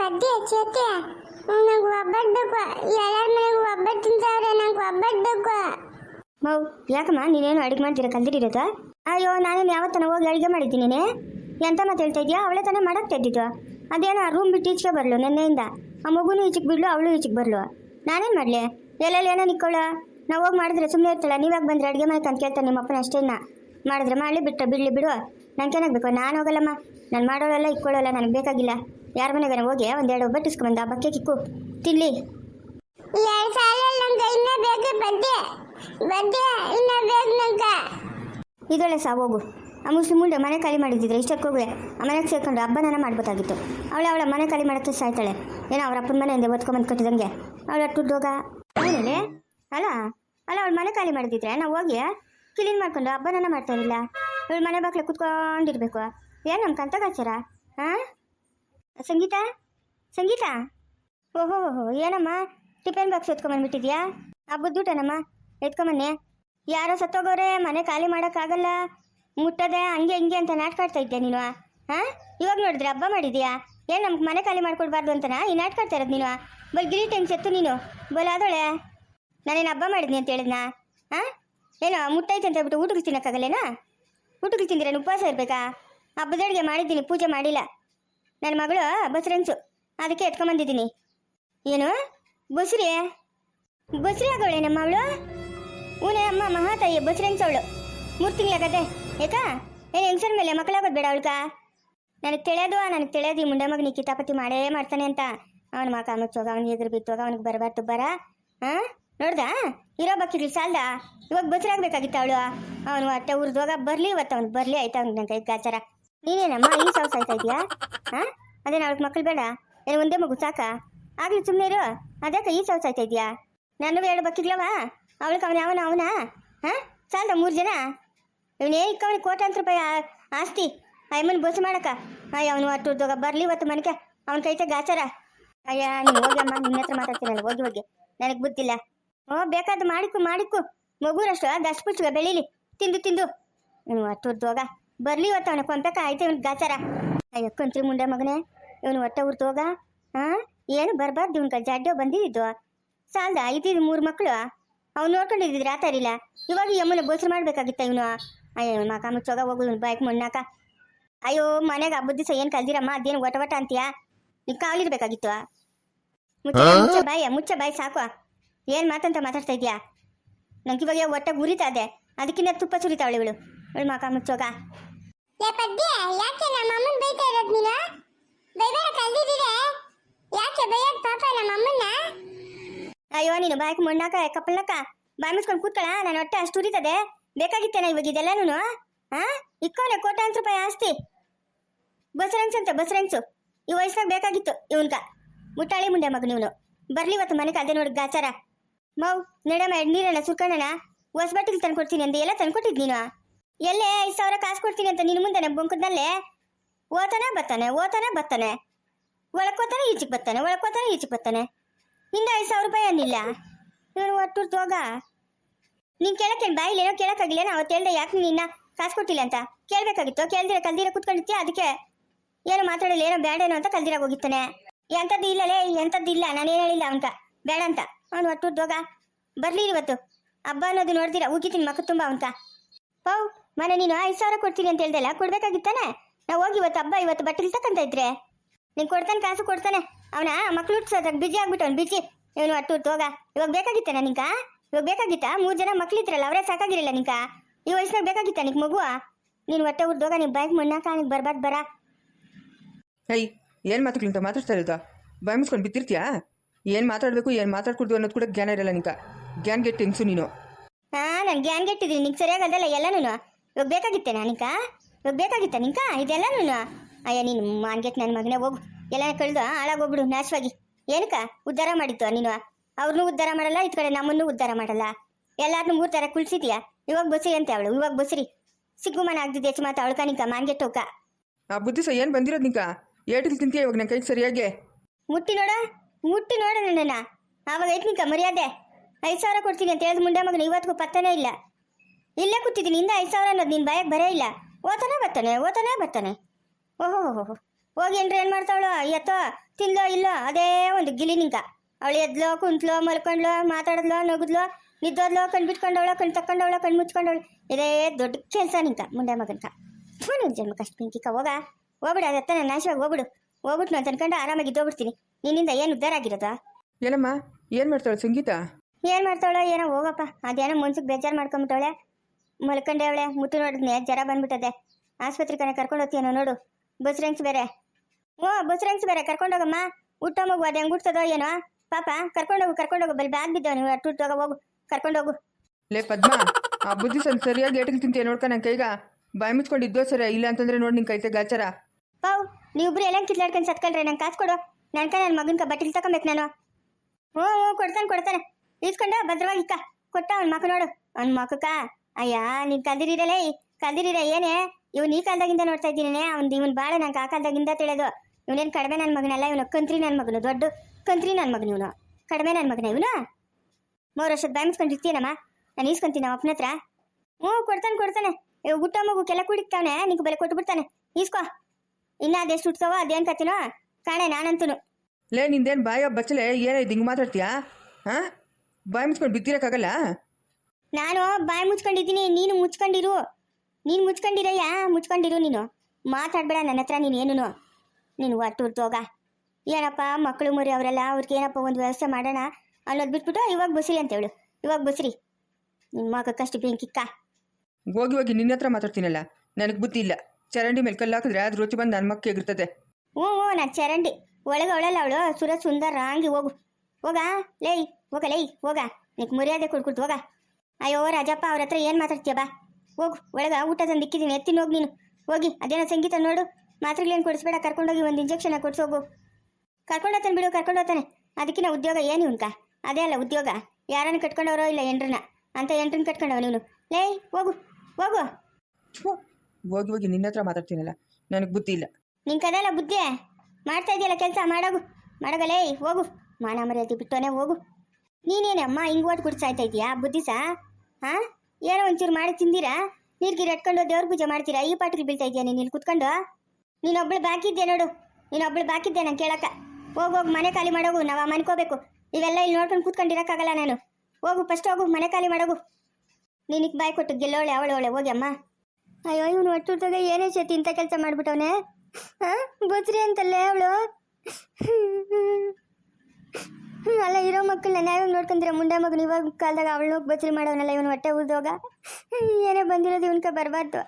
ಪದ್ಯ ಚೇತೆ ನಂಗೆ ಒಬ್ಬಟ್ಟು ಬೇಕು ಎಲ್ಲರ ಮನೆಗೆ ಒಬ್ಬಟ್ಟು ತಿಂತಾವ್ರೆ ನಂಗೆ ಒಬ್ಬಟ್ಟು ಬೇಕು ಮೌ, ಯಾಕಮ್ಮ, ನೀನೇನು ಅಡುಗೆ ಮಾಡ್ತೀರಾ ಕಲ್ತಿರೋದು ಅಯ್ಯೋ, ನಾನೇನು ಯಾವತ್ತನ ಹೋಗಿ ಅಡುಗೆ ಮಾಡಿದ್ದೀನಿ ಎಂತ ಮಾತು ಹೇಳ್ತಾ ಇದೆಯಾ? ಅವಳೆ ತಾನೇ ಮಾಡಕ್ಕೆ ತೆದ್ದಿದ್ದು ಅದೇನೋ ಆ ರೂಮ್ ಬಿಟ್ಟು ಈಚೆಗೆ ಬರಲು ನೆನ್ನೆಯಿಂದ. ಆ ಮಗುನೂ ಈಚೆಗೆ ಬಿಡ್ಲು, ಅವಳು ಈಚೆಗೆ ಬರಲು. ನಾನೇನು ಮಾಡಲಿ? ಎಲ್ಲೆಲ್ಲಿ ಏನೋ ನಿಕ್ಕೊಳ್ಳ ನಾವು ಹೋಗಿ ಮಾಡಿದ್ರೆ ಸುಮ್ಮನೆ ಇರ್ತಲ್ಲ ನೀವಾಗ ಬಂದ್ರೆ ಅಡುಗೆ ಮಾಡಕ್ಕೆ ಅಂತ ಕೇಳ್ತಾನೆ ನಿಮ್ಮ ಅಪ್ಪನ ಅಷ್ಟೇನ? ಮಾಡಿದ್ರೆ ಮಾಡಲಿ ಬಿಟ್ಟ ಬಿಡಲಿ ಬಿಡು. ನಂಗೆ ಏನಾಗಬೇಕು ನಾನು ಹೋಗಲ್ಲಮ್ಮ. ನಾನು ಮಾಡೋಳಲ್ಲ ಇಕ್ಕೊಳ್ಳಲ್ಲ ನನಗೆ ಬೇಕಾಗಿಲ್ಲ. ಯಾರ ಮನೆಗಾರ ಹೋಗಿ ಒಂದೆರಡು ಒಬ್ಬಟ್ಟು ಇಸ್ಕೊಂಬಂದ ಆ ಬಕ್ಕೆ ಕಿಕ್ಕು ತಿನ್ಲಿ. ಎರಡು ಸಾಲ ನಂಗೆ ಇನ್ನ ಬೇಕು ಪದ್ಯ ಪದ್ಯ ಇನ್ನ ಬೇಕು ನಂಗೆ. ಇದೊಳ್ಳೆ ಸಾಗೋಗು ಆ ಮುಸ್ಲಿಂ ಮುಂದೆ ಮನೆ ಖಾಲಿ ಮಾಡಿದ್ದಿದ್ರೆ ಇಷ್ಟಕ್ಕೋಗಿ ಆ ಮನೆಗೆ ಸೇರ್ಕೊಂಡು ಹಬ್ಬನ ಮಾಡ್ಬೋದಾಗಿತ್ತು ಅವಳೆ ಅವಳ ಮನೆ ಖಾಲಿ ಮಾಡೋಕ್ಕೆ ಸಾಯ್ತಾಳೆ. ಏನೋ ಅವ್ರ ಅಪ್ಪನ ಮನೆಯಿಂದ ಓದ್ಕೊಂಬಂದು ಕಟ್ಟಿದಂಗೆ. ಅವಳ ಹೋಗ? ಏನೇ ಅಲ್ಲ? ಅಲ್ಲ ಅವಳು ಮನೆ ಖಾಲಿ ಮಾಡಿದಿದ್ರೆ ನಾವು ಹೋಗಿ ಕ್ಲೀನ್ ಮಾಡ್ಕೊಂಡು ಹಬ್ಬನ ಮಾಡ್ತಾ ಇರಲಿಲ್ಲ? ಇವಳು ಮನೆ ಬಾಕ್ಲ ಕುತ್ಕೊಂಡಿರ್ಬೇಕು. ಏನು ನಮ್ಮ ಕಂತಗಾಚಾರ? ಹಾಂ? ಸಂಗೀತ? ಸಂಗೀತ? ಓಹೋ ಓಹೋ, ಏನಮ್ಮ? ಟಿಫನ್ ಬಾಕ್ಸ್ ಎತ್ಕೊಂಬಂದ್ಬಿಟ್ಟಿದ್ಯಾ? ಹಬ್ಬದ ಊಟನಮ್ಮ ಎತ್ಕೊಂಬನ್ನಿ. ಯಾರೋ ಸತ್ತೋಗೋರೆ, ಮನೆ ಖಾಲಿ ಮಾಡೋಕ್ಕಾಗಲ್ಲ. ಮುಟ್ಟದೆ, ಹಂಗೆ ಹಿಂಗೆ ಅಂತ ನಾಟಕ ಆಡ್ತಾ ಇದ್ದೆ ನೀನು? ಹಾಂ? ಇವಾಗ ನೋಡಿದ್ರೆ ಹಬ್ಬ ಮಾಡಿದ್ಯಾ? ಏನು ನಮ್ಗೆ ಮನೆ ಖಾಲಿ ಮಾಡ್ಕೊಡ್ಬಾರ್ದು ಅಂತನಾ? ಈ ನಾಟಕ ಆಡ್ತಾ ಇರೋದು ನೀನು? ಬಲ್ ಗಿರಿ ಟೆನ್ಸ್ ಎತ್ತು ನೀನು. ಬಲ್ ಆದೋಳೆ. ನಾನೇನು ಹಬ್ಬ ಮಾಡಿದ್ನಿ ಅಂತ ಹೇಳಿದ್ನಾ? ಹಾಂ? ಏನೋ ಮುಟ್ಟೈತೆ ಅಂತ ಹೇಳ್ಬಿಟ್ಟು ಊಟಕ್ಕೆ ತಿನ್ನೋಕ್ಕಾಗಲ್ಲೇನಾ? ಊಟಕ್ಕೆ ತಿಂದಿರೇನು ಉಪವಾಸ ಇರಬೇಕಾ? ಹಬ್ಬದಡಿಗೆ ಮಾಡಿದ್ದೀನಿ, ಪೂಜೆ ಮಾಡಿಲ್ಲ. ನನ್ನ ಮಗಳು ಬಸರೆನ್ಸು ಅದಕ್ಕೆ ಎತ್ಕೊಂಬಂದಿದ್ದೀನಿ ಏನು? ಬಸ್ರಿ? ಬಸ್ರಿ ಆಗವಳೆ ನಮ್ಮ ಅವಳು? ಊನೇ ಅಮ್ಮ ಮಹಾತಾಯಿ ಬಸ್ರೆನ್ಸ್ ಅವಳು. ಮೂರು ತಿಂಗಳಾಗದೆ ಏಕಾ ಏನು ಹೆಂಗಸರ ಮೇಲೆ ಮಕ್ಕಳಾಗೋದು ಬೇಡ ಅವಳ್ಕ? ನನಗೆ ತಿಳಿಯೋದು ನನಗೆ ತಿಳಿಯೋದು ಈ ಮುಂಡೆ ಮಗನಿಗೆ ಕಿತಾಪತಿ ಮಾಡೇ ಮಾಡ್ತಾನೆ ಅಂತ. ಅವನ ಮಾತಾ ಮುಚ್ಚೋಗ ಅವ್ನಿಗೆ ಎದುರು ಬಿತ್ತೋಗ, ಅವನಿಗೆ ಬರಬಾರ್ದು, ಬರ? ಹಾಂ ನೋಡ್ದಾ? ಇರೋ ಬಕ್ಕಿರ್ಲಿ, ಸಾಲ್ದ? ಇವಾಗ ಬಸ್ರಾಗಬೇಕಾಗಿತ್ತು ಅವಳು? ಅವನು ಹೊಟ್ಟೆ ಉರ್ದೋಗ ಬರಲಿ ಇವತ್ತು ಅವ್ನು ಬರಲಿ ಆಯ್ತಾ ಅವ್ನು ನನ್ನ ಕೈ ಗಾಚಾರ. ನೀನೇನಮ್ಮ, ಈ ಸೌಸ್ ಸಾಯ್ತಾ ಇದೆಯಾ? ಹಾಂ? ಅದೇ ಅವಳಿಗೆ ಮಕ್ಕಳು ಬೇಡ. ಏನು ಒಂದೇ ಮಗು ಸಾಕ? ಆಗ್ಲಿ ಸುಮ್ಮನೆ ಇರು. ಅದಕ್ಕೆ ಈ ಸಾವು ಸಾಯ್ತಾ ಇದೆಯಾ? ನಾನು ಎರಡು ಬಕ್ಕಿಗ್ಲವ ಅವಳಿಗೆ ಅವನ ಅವನ ಅವನ? ಹಾಂ? ಸಾಲ್ದ ಮೂರು ಜನ? ಇವನೇ ಇಕ್ಕವನಿಗೆ ಕೋಟ್ಯಾಂತರ ರೂಪಾಯಿ ಆಸ್ತಿ. ಅಯ್ಯಮ್ಮನ ಬಸ್ ಮಾಡಕ. ಅಯ್ಯ, ಅವನು ಅಟ್ಟು ಉದ್ಯೋಗ ಬರ್ಲಿ ಇವತ್ತು ಮನೆಗೆ. ಅವನ ಕೈತೆ ಗಾಚಾರ. ಅಯ್ಯ, ನೀನು ಹೋಗಮ್ಮ ನಿನ್ನ ಹತ್ರ ಮಾತಾಡ್ತೀನಿ ಹೋಗಿ ಹೋಗಿ. ನನಗೆ ಬುದ್ಧಿಲ್ಲ. ಓ ಬೇಕಾದ ಮಾಡಿಕು ಮಾಡಿಕು. ಮಗುರಷ್ಟು ಪುಚ್ಚಗ ಬೆಳೀಲಿ. ತಿಂದು ತಿಂದು. ಇವನು ಹೋಗ. ಬರ್ಲಿ ಇವತ್ತು ಅವನ ಕೊಂಪೆಕ ಆಯ್ತು ಇವನ್ ಗಾಚಾರ. ಅಯ್ಯೋ ಕಂತ್ರಿ ಮುಂಡೆ ಮಗನೇ. ಇವನು ಹೊಟ್ಟೆ ಉರ್ದೋಗ ಹಾ? ಏನು ಬರಬಾರ್ದು ಇವನ್ಗ ಜಾಡ್ಯೋ ಬಂದಿದ್ದು. ಸಾಲ್ದ ಐದು ಮೂರು ಮಕ್ಕಳು ಅವ್ನು ನೋಡ್ಕೊಂಡಿದ್ದಿದ್ರೆ ಥರ ಇವಾಗ ಯಮ್ಮನ ಬೋಸರು ಮಾಡ್ಬೇಕಾಗಿತ್ತ ಇವನು? ಅಯ್ಯೋ, ಮಕ ಮುಚ್ಚೋಗ, ಹೋಗು ಇವ್ನು ಬಾಯ್ಕ್ ಮಣ್ಣಾಕ. ಅಯ್ಯೋ ಮನೆಗೆ ಹಬ್ಬದ ದಿವಸ ಏನು ಕಲ್ದಿರಮ್ಮ? ಅದೇನು ಒಟ ಒಟ ಅಂತೀಯಾ? ನೀವು ಕಾಲಿರ್ಬೇಕಾಗಿತ್ತು ಮುಚ್ಚ ಬಾಯ, ಮುಚ್ಚ ಬಾಯ್ ಸಾಕು. ಏನು ಮಾತಂತ ಮಾತಾಡ್ತಾ ಇದೆಯಾ? ನಂಗೆ ಇವಾಗ ಹೊಟ್ಟೆ ಉರಿತಾ ಇದೆ. ಅದಕ್ಕಿಂತ ತುಪ್ಪ ಸುರಿತಾವಳೆ ಇವಳು. ಇವಳು ಮಕ ಮುಚ್ಚೋಗ. ಯಾಕೆ ನಮ್ಮ ಅಮ್ಮನ ಬೈತಾ ಇರೋದು ನೀನು? ಬೈಬೇಡ ಕಲ್ದಿದ್ದೀರೆ. ಯಾಕೆ ಬೈಯೋದು ಪಾಪ ನಮ್ಮ ಅಮ್ಮನ್ನ? ಅಯ್ಯೋ ನೀನು ಬಾಯ್ಕ್ ಮಣ್ಣಾಕ ಕಪ್ಪಲ್ನಕ ಬಾಯ್ ಮುಚ್ಕೊಂಡು ಕೂತ್ಕೊಳ ನಾನು ಹೊಟ್ಟೆ ಅಷ್ಟು ಉರಿತದೆ. ಬೇಕಾಗಿತ್ತೇನ ಇವಾಗ ಇದೆಲ್ಲನೂ ಹಾ ಇಕ್ಕೋನೆ ಕೋಟ್ಯಾಂತರ ರೂಪಾಯಿ ಆಸ್ತಿ. ಬಸರಂಗ್ಸ್ ಅಂತ ಬಸರಂಗ್ಸು. ಈ ವಯಸ್ಸಾಗ ಬೇಕಾಗಿತ್ತು ಇವನ್ಕ ಮುಟ್ಟಾಳಿ ಮುಂಡೆ ಮಗ ಇವನು. ಬರ್ಲಿ ಇವತ್ತು ಮನೆಗೆ ಅದೇ ನೋಡಿ ಗಾಚಾರ. ಮೌ, ನಡಮ್ಮ ನೀರನ್ನ ಸುರ್ಕಣ್ಣನ ಹೊಸಬಟ್ಟಿಗೆ ತಂದ್ಕೊಡ್ತೀನಿ ಅಂದೆ. ಎಲ್ಲ ತಂದ್ಕೊಟ್ಟಿದ್ ನೀನು? ಎಲ್ಲೇ? ಐದು ಸಾವಿರ ಕಾಸು ಕೊಡ್ತೀನಿ ಅಂತ ನಿನ್ನ ಮುಂದೆ ಬೊಂಕದ್ನಲ್ಲೇ? ಓತಾನೆ ಬರ್ತಾನೆ ಓತಾನೆ ಬರ್ತಾನೆ ಒಳಕೋತಾನೆ ಈಚೆಗೆ ಬರ್ತಾನೆ ಒಳಕೋತಾನೆ ಈಚೆಗೆ ಬರ್ತಾನೆ ನಿಂದ ಐದು ಸಾವಿರ ರೂಪಾಯಿ ಅನ್ನಿಲ್ಲ. ಇವ್ರು ಒಟ್ಟು ಹೋಗ ನೀನು ಕೇಳಕ್ಕೇನು ಬಾಯಿಲಿ ಏನೋ ಕೇಳಕ್ಕಾಗಿಲ್ಲ ನಾ ಅವತ್ತು ಹೇಳ್ದೆ ಯಾಕೆ ನಿನ್ನ ಕಾಸು ಕೊಟ್ಟಿಲ್ಲ ಅಂತ. ಕೇಳಬೇಕಾಗಿತ್ತು. ಕೇಳ್ದಿರ ಕಲ್ದಿರ ಕುತ್ಕೊಂಡಿರ್ತೀಯ? ಅದಕ್ಕೆ ಏನೋ ಮಾತಾಡಲ್ಲ ಏನೋ ಬೇಡ ಏನೋ ಅಂತ ಕಲ್ದಿರ ಹೋಗಿತ್ತಾನೆ ಎಂಥದ್ದು ಇಲ್ಲಲೇ, ಎಂಥದ್ದು ಇಲ್ಲ, ನಾನೇನು ಹೇಳಿಲ್ಲ ಅವನ್ಕ. ಬೇಡ ಅಂತ. ಅವನು ಒಟ್ಟು ಹೋಗ ಬರ್ಲಿ ಇವತ್ತು. ಹಬ್ಬ ಅನ್ನೋದು ನೋಡ್ದಿರ ಉಗಿತೀನಿ ಮಕ್ಕ ತುಂಬ ಅವನ್ಕ ಪೌ, ಮನೆ ನೀನು ಐದು ಸಾವಿರ ಕೊಡ್ತೀನಿ ಅಂತ ಹೇಳ್ದಲ್ಲ, ಕೊಡ್ಬೇಕಾಗಿತ್ತಾನೆ? ನಾವು ಹೋಗಿ ಇವತ್ತು ಹಬ್ಬ, ಇವತ್ತು ಬಟ್ಟೆ ತಕ್ಕಂತ ಇದ್ರೆ. ನೀನು ಕೊಡ್ತಾನೆ, ಕಾಸು ಕೊಡ್ತಾನೆ. ಅವನ ಮಕ್ಳು ಹುಟ್ಸೋದಾಗ ಬಿಜಿ ಆಗ್ಬಿಟ್ಟು ಅವ್ನು ಬಿಜಿ ಇವನು ಅಟ್ಟು ಹೋಗ ಇವಾಗ ಬೇಕಾಗಿತ್ತಾನ ನಿಂಕ? ಇವಾಗ ಬೇಕಾಗಿತ್ತಾ? ಮೂರು ಜನ ಮಕ್ಳಿದ್ರಲ್ಲ ಅವರೇ ಸಾಕಾಗಿರಲಿಲ್ಲ ನಿಂಕ? ಈ ವಯಸ್ಸಿನಾಗ ಬೇಕಾಗಿತ್ತ ನಿಂಗೆ ಮಗು ನೀನು ಹೊಟ್ಟೆ ಹುಡ್ದೋಗ ನೀನು ಬೈಕ್ ಮಣ್ಣಾಕ ನಿಂಗೆ ಬರ್ಬಾರ್ದು ಬರ. ಹೈ ಏನು ಮಾತುಗಳಿಂತ ಮಾತಾಡ್ತಾ ಇರೋದಾ? ಬಾಯ್ ಮುಸ್ಕೊಂಡು ಬಿತ್ತಿರ್ತೀಯಾ ಏನು ಮಾತಾಡಬೇಕು ಏನು ಮಾತಾಡ್ಕೊಡ್ತೀವಿ ಅನ್ನೋದು ಕೂಡ ಜ್ಞಾನ ಇರಲ್ಲ ನಿಂಗೆ. ಜ್ಞಾನ ಗೆಟ್ ಹೆಂಗ್ಸು ನೀನು. ಹಾ ನಾನು ಗ್ಯಾನ್ ಗೆಟ್ಟಿದ್ದೀನಿ ನಿಂಗೆ ಸರಿಯಾಗದಲ್ಲ ಎಲ್ಲನೂ ಇವಾಗ ಬೇಕಾಗಿತ್ತೆ ನಾನಿಕ ಇವಾಗ ಬೇಕಾಗಿತ್ತ ನಿಂಕ ಇದೆಲ್ಲನೂ ಅಯ್ಯ ನೀನು ಮಾನ್ಗೆಟ್ ನನ್ನ ಮಗನೇ ಹೋಗು. ಎಲ್ಲ ಕಳೆದು ಹಾಳಾಗೋಗ್ಬಿಡು ನಾಶವಾಗಿ. ಏನಕ್ಕ? ಉದ್ಧಾರ ಮಾಡಿತ್ತು ನೀನು. ಅವ್ರನ್ನೂ ಉದ್ಧಾರ ಮಾಡಲ್ಲ ಇದ್ ಕಡೆ ನಮ್ಮನ್ನು ಉದ್ಧಾರ ಮಾಡಲ್ಲ. ಎಲ್ಲಾರನ್ನೂ ಮೂರು ಥರ ಕುಳ್ಸಿದ್ಯಾ? ಇವಾಗ ಬಸ್ರಿ ಅಂತ ಅವಳು ಇವಾಗ ಬಸ್ರಿ. ಸಿಗ್ಗುಮಾನ ಆಗ್ದಿದ್ದೆ ಹೆಚ್ಚು ಮಾತು ಅವಳ್ಕ ನಿಂಕ ಮಾನ್ಗೆಟ್ ಹೋಗ ಆ ಬುದ್ಧಿ ಸಹ ಏನು ಬಂದಿರೋದು ನಿಂಕ ಏಟಿಲ್ ತಿಂತೀಯ ಇವಾಗ ನನ್ನ ಕೈಗೆ ಸರಿಯಾಗಿ? ಮುಟ್ಟಿ ನೋಡ. ಮುಟ್ಟಿ ನೋಡ ನನ್ನನ್ನ. ಆವಾಗ ಐತ್ನಿಕ ಮರ್ಯಾದೆ. ಐದು ಸಾವಿರ ಕೊಡ್ತೀನಿ ಅಂತ ಹೇಳಿದ ಮುಂಡೆ ಮಗನ ಇವತ್ತಿಗೂ ಪತ್ತನೇ ಇಲ್ಲ. ಇಲ್ಲೇ ಕೂತಿದ್ದೀನಿ, ಇಂದ ಐದು ಸಾವಿರ ಅನ್ನೋದು ನಿನ್ನ ಬಾಯಕ್ಕೆ ಬರೇ ಇಲ್ಲ. ಓತಾನೆ ಬರ್ತಾನೆ ಓತಾನೆ ಬರ್ತಾನೆ. ಓಹೋ ಹೋಗಿ ಏನ್ರಿ ಏನು ಮಾಡ್ತಾವಳು, ಎತ್ತೋ ತಿನ್ಲೋ ಇಲ್ಲೋ, ಅದೇ ಒಂದು ಗಿಲಿ ನಿಂಕ ಅವಳು ಎದ್ಲೋ, ಕುಂತ್ಲೋ, ಮಲ್ಕೊಂಡ್ಲೋ, ಮಾತಾಡಿದ್ಲೋ, ನಗುದ್ಲೋ, ನಿದ್ದೋದ್ಲೋ, ಕಣ್ ಬಿಟ್ಕೊಂಡವಳೋ, ಕಣ್ ತಕ್ಕೊಂಡವಳೋ, ಕಣ್ ಮುಚ್ಕೊಂಡವಳು, ಇದೇ ದೊಡ್ಡ ಕೆಲಸ ನಿಂಕ ಮುಂಡೆ ಮಗನ್ಕ ನಿನ್ ಜನ್ಮ ಕಷ್ಟ ನಿಂಕಿಕ ಹೋಗ. ಹೋಗ್ಬಿಡು ನಾನು ನಾಶವಾಗಿ ಹೋಗ್ಬಿಡು. ಹೋಗ್ಬಿಟ್ಟು ನಾನು ತನ್ಕೊಂಡು ಆರಾಮಾಗಿ ಇದ್ದೋಗ್ಬಿಡ್ತೀನಿ. ನಿನ್ನಿಂದ ಏನು ಉದ್ದಾರ ಆಗಿರೋದಾ? ಏನಮ್ಮ ಏನು ಮಾಡ್ತಾಳೆ ಸಂಗೀತ? ಏನು ಮಾಡ್ತಾಳೋ ಏನೋ ಹೋಗಪ್ಪ. ಅದೇನೋ ಮನ್ಸಿಗೆ ಬೇಜಾರು ಮಾಡ್ಕೊಂಬಿಟ್ಟವಳೆ. ಮಲ್ಕೊಂಡೆ ಅವಳೆ ಮುತ್ತು ನೋಡಿದ್ನೆ ಜ್ವರ ಬಂದ್ಬಿಟ್ಟದೆ. ಆಸ್ಪತ್ರೆ ಕಡೆ ಕರ್ಕೊಂಡು ಹೋಗ್ತೀಯನೋ ನೋಡು. ಬಸ್ ರ್ಯಾಂಕ್ಸ್ ಬೇರೆ. ಓ ಬಸ್ ರ್ಯಾಂಕ್ಸ್ ಬೇರೆ ಕರ್ಕೊಂಡೋಗಮ್ಮ ಊಟ ಮಗು ಅದು ಹೆಂಗ್ ಹುಡ್ತದೋ ಏನೋ. ಪಾಪ ಕರ್ಕೊಂಡು ಹೋಗು ಬಲ್ ಬ್ಯಾಗ್ ಬಿದ್ದವ ನೀವು ಅಟ್ಟು ಹೋಗ ಹೋಗು. ಕರ್ಕೊಂಡೋಗು ಲೇ ಪದ್ಮ ಆ ಬುದ್ಧಿ ಸ್ವಲ್ಪ ಸರಿಯಾಗಿ ಏಟಿಗೆ ತಿಂತೀಯ ನೋಡ್ಕ ನನ್ನ ಕೈಗ. ಬಾಯಿ ಮುಚ್ಕೊಂಡು ಇದ್ದೋ ಸರಿ ಇಲ್ಲ ಅಂತಂದ್ರೆ ನೋಡಿ ನಿನ್ ಕೈತೆ ಗಾಚಾರ. ಪಾವ್ ನೀವಿಬ್ರು ಎಲ್ಲ ಕಿತ್ಲಾಡ್ಕೊಂಡು ಸತ್ಕೊಳ್ರಿ, ನಂಗೆ ಕಾಸು ಕೊಡು. ನನ್ಕ ನನ್ನ ಮಗನ ಬಟ್ಟೆಲಿ ತಗೊಬೇಕು ನಾನು. ಹ್ಞೂ ಹ್ಞೂ, ಕೊಡ್ತಾನೆ ಕೊಡ್ತಾನೆ. ಇಸ್ಕೊಂಡ ಭದ್ರವಾಗಿ ಇಕ್ಕ ಕೊಟ್ಟ ಅವ್ನ ಮಕ್ಕ ನೋಡು. ಅವ್ನ ಮಕ್ಕ ಅಯ್ಯ, ನೀನು ಕಲ್ದಿರಿರಲೇ ಕಲ್ದಿರಿರ ಏನೇ? ಇವ್ನು ಈ ಕಾಲದಾಗಿಂದ ನೋಡ್ತಾ ಇದ್ದೀನಿ ಅವ್ನು ಇವನ್ ಬಾಳ ನಂಗೆ ಆ ಕಾಲದಾಗಿಂದ ತಿಳಿಯೋದು ಇವನೇನು ಕಡಿಮೆ ನನ್ನ ಮಗನಲ್ಲ, ಇವನು ಕಂತ್ರಿ ನನ್ನ ಮಗನು, ದೊಡ್ಡ ಕಂತ್ರಿ ನನ್ನ ಮಗನ ಇವನು. ಕಡಿಮೆ ನನ್ನ ಮಗನ ಇವನು? ಮೂರು ವರ್ಷದ ಬಾಯಿ ಮುಚ್ಕೊಂಡು ಇರ್ತೀನಮ್ಮ ನಾನು ಈಸ್ಕೊಂತೀನಿ ನಮ್ಮ ಅಪ್ಪನ ಹತ್ರ. ಹ್ಞೂ, ಕೊಡ್ತಾನೆ ಕೊಡ್ತಾನೆ. ಇವ್ ಗುಟ್ಟ ಮಗು ಕೆಲ ಕುಡಿತಾನೆ ನಿಂಗೆ ಬೆಲೆ ಕೊಟ್ಟು ಬಿಡ್ತಾನೆ ಈಸ್ಕೋ. ಇನ್ನ ಅದೆಷ್ಟು ಹುಟ್ತಾವೋ ಅದೇನ್ ಕತ್ತಿನೋ ಕಾಣೆ ನಾನಂತೂನು. ಲೇ ನಿಂದೇನು ಬಾಯ ಬಚ್ಚಲೆ? ಇದು ಹಿಂಗೆ ಮಾತಾಡ್ತೀಯಾ? ಹಾಂ? ಬಾಯಿ ಮುಚ್ಕೊಂಡು ಬಿದ್ದಿರಕ್ಕಾಗಲ್ಲ? ನಾನು ಬಾಯಿ ಮುಚ್ಕೊಂಡಿದ್ದೀನಿ ನೀನು ಮುಚ್ಕೊಂಡಿರು. ನೀನು ಮುಚ್ಕೊಂಡಿರಯ್ಯ ಮುಚ್ಕೊಂಡಿರು ನೀನು. ಮಾತಾಡ್ಬೇಡ ನನ್ನ ಹತ್ರ ನೀನು ಏನೂ ನೀನು ಒಟ್ಟು ಹೋಗ. ಏನಪ್ಪ ಮಕ್ಕಳು ಮುರಿ ಅವರೆಲ್ಲ ಅವ್ರಿಗೆ ಏನಪ್ಪ ಒಂದು ವ್ಯವಸ್ಥೆ ಮಾಡೋಣ ಅನ್ನೋದು ಬಿಟ್ಬಿಟ್ಟು ಇವಾಗ ಬುಸ್ರಿ ಅಂತ ಹೇಳು. ಇವಾಗ ಬುಸ್ರಿ ನಿಮ್ಮ ಮಗಕ್ಕಷ್ಟು ಬೆಂಕಿಕ್ಕ ಹೋಗಿ ಹೋಗಿ ನಿನ್ನ ಹತ್ರ ಮಾತಾಡ್ತೀನಲ್ಲ. ನನಗೆ ಬುದ್ಧಿ ಇಲ್ಲ. ಚರಂಡಿ ಮೆಲ್ಕಲ್ಲಿ ಕಲ್ಲು ಹಾಕಿದ್ರೆ ಅದು ರುಚಿ ಬಂದು ನನ್ನ ಮಕ್ಕ ಎಗಿರ್ತದೆ. ಹ್ಞೂ ಹ್ಞೂ ನಾನು ಚರಂಡಿ. ಒಳಗೆ ಅವಳಲ್ಲ ಅವಳು ಸುರ ಸುಂದರ ರಾಂಗಿ ಹೋಗು. ಹೋಗ ಲೇ ಹೋಗ ಲೇ ಹೋಗ. ನಿಕ್ ಮರ್ಯಾದೆ ಕೊಡ್ಕೊಡ್ತು ಹೋಗ. ಅಯ್ಯೋ ರಾಜಪ್ಪ ಅವ್ರ ಹತ್ರ ಏನು ಮಾತಾಡ್ತೀಯ ಬಾ. ಹೋಗು ಒಳಗ ಊಟ ತಂದು ಇಕ್ಕಿದ್ದೀನಿ ಎತ್ತಿನ ಹೋಗಿ ನೀನು. ಹೋಗಿ ಅದೇನೋ ಸಂಗೀತ ನೋಡು. ಮಾತ್ರೆಗಳೇನು ಕೊಡಿಸ್ಬೇಡ ಕರ್ಕೊಂಡೋಗಿ ಒಂದು ಇಂಜೆಕ್ಷನ್ ಕೊಡ್ಸೋಗು. ಕರ್ಕೊಂಡೋತಾನೆ ಬಿಡು ಕರ್ಕೊಂಡೋತಾನೆ ಅದಕ್ಕಿನ ಉದ್ಯೋಗ ಏನು ಇವ್ನ್ಕ? ಅದೇ ಅಲ್ಲ ಉದ್ಯೋಗ. ಯಾರನ್ನ ಕಟ್ಕೊಂಡವರೋ ಇಲ್ಲ ಎಂಟ್ರನ್ನ? ಅಂತ ಎಂಟ್ರನ್ನ ಕಟ್ಕೊಂಡವ ನೀನು. ಲೇ ಹೋಗು ಹೋಗು. ಹೋಗಿ ಹೋಗಿ ನಿನ್ನ ಹತ್ರ ಮಾತಾಡ್ತೀನಲ್ಲ, ನನಗೆ ಬುದ್ಧಿ ಇಲ್ಲ. ನಿನ್ ಕದಲ್ಲ ಬುದ್ಧಿ? ಮಾಡ್ತಾ ಇದೆಯಲ್ಲ ಕೆಲಸ? ಮಾಡೋಗು. ಮಾಡಗಲೇ, ಹೋಗು. ಮಾನ ಮರ್ಯಾದೆ ಬಿಟ್ಟೋನೆ ಹೋಗು. ನೀನೇನೆ ಅಮ್ಮ, ಹಿಂಗ್ ಓಟ್ ಕುಡ್ಸಾಯ್ತಾ ಇದೀಯಾ? ಬುದ್ಧಿ ಸಾ ಹಾ? ಏನೋ ಒಂಚೂರು ಮಾಡಿ ತಿಂದಿರಾ? ನೀರ್ಗಿರ್ ಇಟ್ಕೊಂಡು ದೇವ್ರ ಪೂಜೆ ಮಾಡ್ತೀರಾ? ಈ ಪಾಟ್ರಿ ಬೀಳ್ತಾ ಇದೆಯಾ ನೀನು ಇಲ್ಲಿ ಕುತ್ಕೊಂಡು? ನೀನೊಬ್ಳು ಬಾಕಿದ್ದೆ ನೋಡು? ನೀನೊಬ್ಳು ಬಾಕಿದ್ದೆ ನಾನು ಕೇಳಕ್ಕ? ಹೋಗು ಹೋಗ್ ಮನೆ ಖಾಲಿ ಮಾಡೋಗು, ನಾವು ಮನ್ಕೋಬೇಕು. ಇವೆಲ್ಲ ಇಲ್ಲಿ ನೋಡ್ಕೊಂಡು ಕೂತ್ಕೊಂಡಿರೋಕ್ಕಾಗಲ್ಲ ನಾನು. ಹೋಗು ಫಸ್ಟ್ ಹೋಗು, ಮನೆ ಖಾಲಿ ಮಾಡೋಗು. ನಿನಗೆ ಬಾಯ್ ಕೊಟ್ಟು ಗೆಲ್ಲೋಳೆ ಅವಳೆ. ಹೋಗಿ ಅಮ್ಮ. ಅಯ್ಯೋ, ಇವನು ಒಟ್ಟುದಾಗ ಏನೇ ಚೇತಿ ಇಂಥ ಕೆಲಸ ಮಾಡ್ಬಿಟ್ಟವನೆ? ಬುಜ್ರಿ ಅಂತಲ್ಲೇ ಅವಳು? ಅಲ್ಲ, ಇರೋ ಮಕ್ಕಳನ್ನ ನ್ಯಾಯ ನೋಡ್ಕೊಂತೀರ ಮುಂಡೆ ಮಗನ ಇವಾಗ ಕಾಲದಾಗ ಅವಳು ಬಚ್ರಿ ಮಾಡೋನಲ್ಲ ಇವನು ಹೊಟ್ಟೆ ಉದ್ದೋಗ ಏನೇ ಬಂದಿರೋದು ಇವನ್ಕ ಬರಬಾರ್ದು.